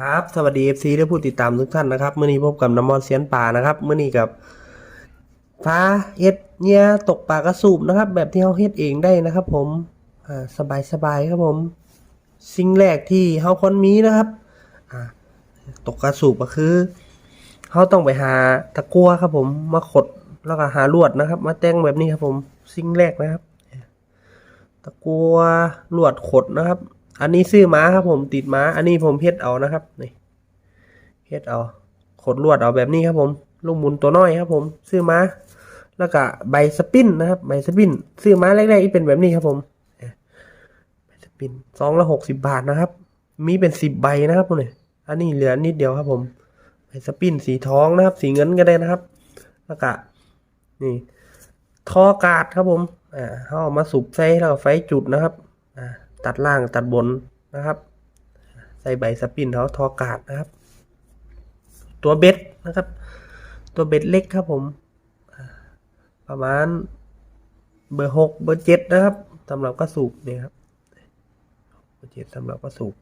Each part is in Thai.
ครับสวัสดี FC และผู้ติดตามทุกท่านนะครับเมื่อนี้พบกับน้ำมอนเสียนป่านะครับเมื่อนี้กับฟ้าเฮ็ดเนี่ยตกปลากระสูบนะครับ แบบที่เขาเฮ็ดเองได้นะครับผมอ่าสบายสบายๆครับผม สิ่งแรกที่เขาค้นมีนะครับอ่าตกกระสูบก็คือเขาต้องไปหาตะกั่วครับผมมาขดแล้วก็หาลวดนะครับ มาแต่งแบบนี้ครับผมสิ่งแรกนะครับ ตะกัวลวดขดนะครับ อันนี้ซื้อม้าครับผมติดม้า อันนี้ผมเฮ็ดเอานะครับนี่เฮ็ดเอาขดลวดเอาแบบนี้ครับผม ลูกหมุนตัวน้อยครับผม ซื้อม้า แล้วก็ใบสปินนะครับ ใบสปิน ซื้อม้าแรกๆที่เป็นแบบนี้ครับผมใบสปินสองละหกสิบบาทนะครับ มีเป็นสิบใบนะครับผมเนี่ยอันนี้เหลือนิดเดียวครับผมใบสปินสีทองนะครับ สีเงินก็ได้นะครับ แล้วก็นี่ทอกาดครับผมอ่าเขาเอามาสูบใส่แล้วก็ไฟจุดนะครับอ่า ตัดล่างตัดบนนะครับ ใส่ใบสปินเขาทอกาดนะครับ ตัวเบ็ดนะครับ ตัวเบ็ดเล็กครับผม ประมาณเบอร์หกเบอร์เจ็ดนะครับสำหรับกระสูบเนี่ยครับเบอร์เจ็ดสำหรับกระสูบ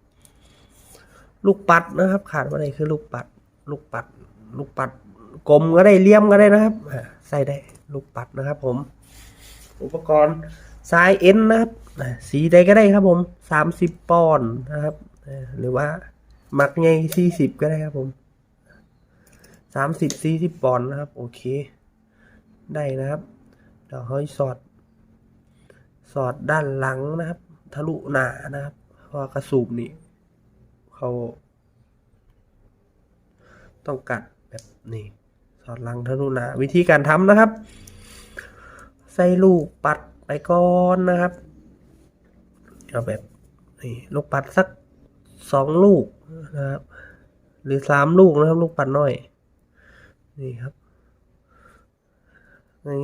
ลูกปัดนะครับ ขาดว่าอะไรคือลูกปัด ลูกปัด ลูกปัดกลมก็ได้เลี่ยมก็ได้นะครับใส่ได้ลูกปัดนะครับผม อุปกรณ์สายเอ็นนะครับ สีใดก็ได้ครับผมสามสิบปอนด์นะครับ หรือว่าหมักไงสี่สิบก็ได้ครับผมสามสิบสี่สิบปอนด์นะครับ โอเค ได้นะครับเดี๋ยวเขาสอด สอดด้านหลังนะครับ ทะลุหนานะครับเพราะกระสูบนี่เขาต้องกัดแบบนี้ สอดหลังทะลุหนาวิธีการทำนะครับ ใส่ลูกปัดไปก่อนนะครับ เอาแบบนี่ลูกปัดสักสองลูกนะครับ หรือสามลูกนะครับ ลูกปัดน้อย นี่ครับ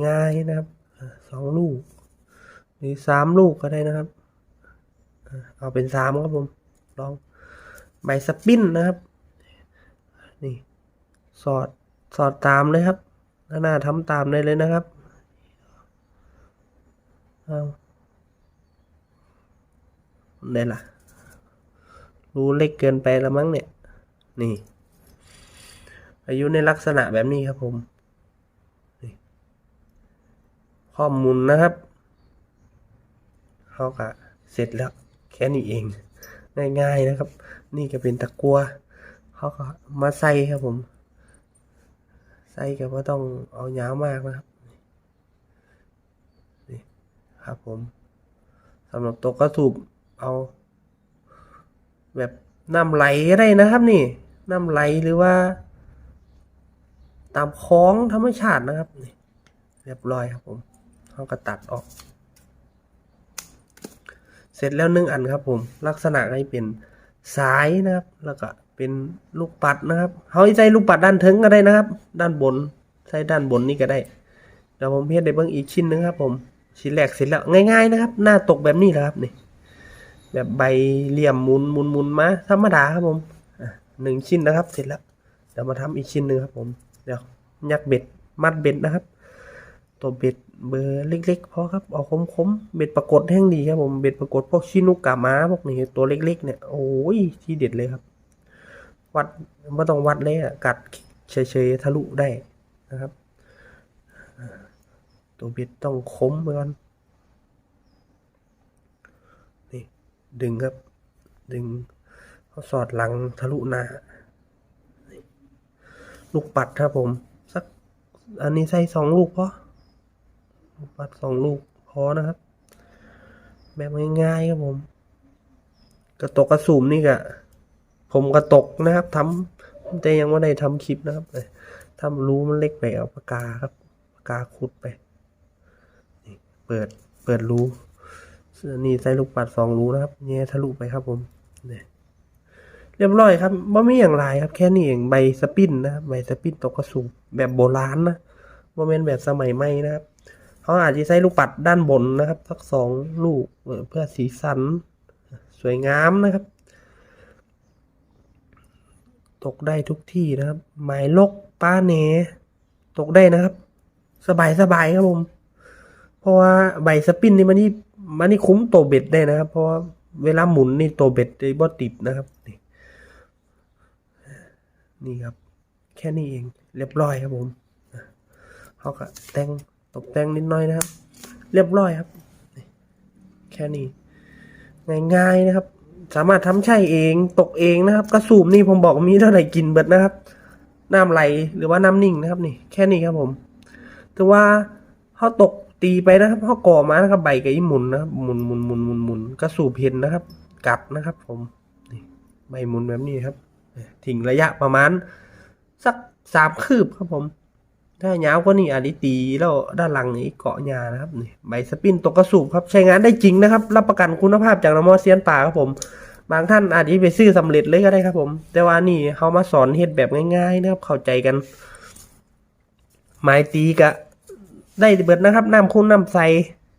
ง่ายๆนะครับสองลูก หรือสามลูกก็ได้นะครับ เอาเป็นสามครับผมลองใบสปินนะครับ นี่ สอดสอดตามเลยครับหน้าทำตามได้เลยนะครับเอา ได้ละรูเล็กเกินไปแล้วมั้งเนี่ย นี่ อายุในลักษณะแบบนี้ครับผมข้อมูลนะครับเขาก็เสร็จแล้วแค่นี้เอง ง่ายๆนะครับ นี่ก็เป็นตะกัวเขาก็มาใส่ครับผมใส่ก็ว่าต้องเอายาวมากนะครับ นี่ครับผมสำหรับตัวกระสูบ เอาแบบน้ำไหลได้นะครับนี่น้ำไหลหรือว่า ตามคลองธรรมชาตินะครับนี่เรียบร้อยครับผมเขาก็ตัดออก เสร็จแล้วหนึ่งอันครับผม ลักษณะให้เป็นสายนะครับ แล้วก็เป็นลูกปัดนะครับเขาใส่ลูกปัดด้านเทิงก็ได้นะครับ ด้านบนใส่ด้านบนนี่ก็ได้เดี๋ยวผมเพียรได้เบิ้งอีกชิ้นนึงครับผมชิ้นแรกเสร็จแล้วง่าย ๆนะครับ หน้าตกแบบนี้แหละครับนี่ แบบใบเหลี่ยมหมุนหมุนหมุนมาธรรมดาครับผมหนึ่งชิ้นนะครับ เสร็จแล้วเดี๋ยวมาทำอีกชิ้นหนึ่งครับผมเดี๋ยวยัดเบ็ดมัดเบ็ดนะครับ ตัวเบ็ดเบอร์เล็กๆพอครับเอาคมๆเบ็ดปรากฏแห้งดีครับผมเบ็ดปรากฏพวกชินุกกามาพวกนี้ตัวเล็ก ๆ เนี่ยโอ้ยที่เด็ดเลยครับ วัดไม่ต้องวัดเลยอะกัดเฉยๆทะลุได้นะครับ ตัวเบ็ดต้องคมไปก่อนนี่ ดึงครับ ดึงเขาสอดหลังทะลุหน้าลูกปัดครับผม สัก อันนี้ใส่สองลูกพอลูกปัดสองลูกพอนะครับ แบบง่ายๆครับผม กระตกกระสุมนี่กะผมกระตกนะครับทำแต่ยังไม่ได้ทำคลิปนะครับทำรูมันเล็กไปเอาปากกาครับปากกาขุดไปเปิดเปิดรู นี่ใส่ลูกปัดสองรูนะครับแง่ทะลุไปครับผมเนี่ยเรียบร้อยครับไม่มีอย่างไรครับ แค่นี้เองใบสปินนะใบสปินตกกระสุนแบบโบราณนะโมเมนต์แบบสมัยใหม่นะครับเขาอาจจะใช้ลูกปัดด้านบนนะครับสักสองลูกเออเพื่อสีสัน สวยงามนะครับ ตกได้ทุกที่นะครับหมายลกป้าเนตกได้นะครับ สบายสบายครับผม เพราะว่าใบสปินนี่มันนี่ มันนี่คุ้มโตเบ็ดได้นะครับ เพราะว่าเวลาหมุนนี่โตเบ็ดได้บ่ติดนะครับ นี่นี่ครับ แค่นี้เองเรียบร้อยครับผมเขาก็แต่งตกแต่งนิดหน่อยนะครับ เรียบร้อยครับ แค่นี้ ง่ายๆนะครับ สามารถทำใช่เองตกเองนะครับ กระสูบนี่ผมบอกมีเท่าไหร่กินเบิดนะครับ น้ำไหลหรือว่าน้ำนิ่งนะครับ นี่ แค่นี้ครับผม ถือว่าเขาตก ตีไปนะครับเขาก่อมานะครับใบกับอีหมุนนะครับหมุนหมุนหมุนหมุนหมุนกระสูบเห็นนะครับ กัดนะครับ ผมนี่ใบหมุนแบบนี้ครับทิ้งระยะประมาณ สักสามคืบครับผม ถ้ายาวกว่านี้อาจจะตีแล้วด้านหลังนี้เกาะยานะครับนี่ใบสปินตกกระสูบครับใช้งานได้จริงนะครับ รับประกันคุณภาพจากนมอเซียนป่าครับผม บางท่านอาจจะไปซื้อสำเร็จเลยก็ได้ครับ ผม แต่ว่านี่เขามาสอนเฮ็ดแบบง่ายๆนะครับเข้าใจกันไม้ตีกะ ได้เบิดนะครับน้ำคุ้นน้ำใส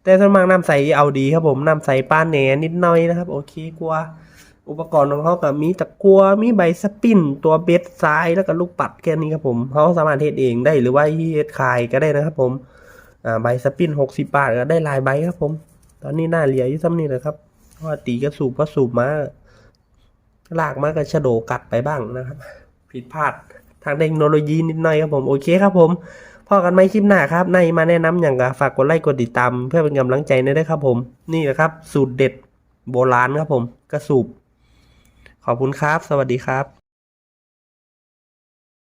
แต่ส่วนมากน้ำใสเอาดีครับผมน้ำใสป้านแหนนิดหน่อยนะครับ โอเคกว่าอุปกรณ์ของเขาก็มีตะกัวมีใบสปิน ตัวเบสซ้ายแล้วก็ลูกปัดแค่นี้ครับผมเขาสามารถเฮ็ดเองได้หรือว่าเฮ็ดขายก็ได้นะครับผมใบสปินหกสิบบาทก็ได้ลายใบครับผม ตอนนี้หน้าเหลียอยู่ซ้ำนี่เลยครับว่าตีก็สูบก็สูบมาลากมาก็ชะโดกัดไปบ้างนะครับ ผิดพลาดทางเทคโนโลยีนิดหน่อยครับผม โอเคครับผม พอกันไหมคลิปหน้าครับในมาแนะนำอย่างกับฝากกดไลค์กดติดตามเพื่อเป็นกำลังใจให้ด้วยครับผม นี่แหละครับ สูตรเด็ดโบราณครับผม กระสูบ ขอบคุณครับ สวัสดีครับ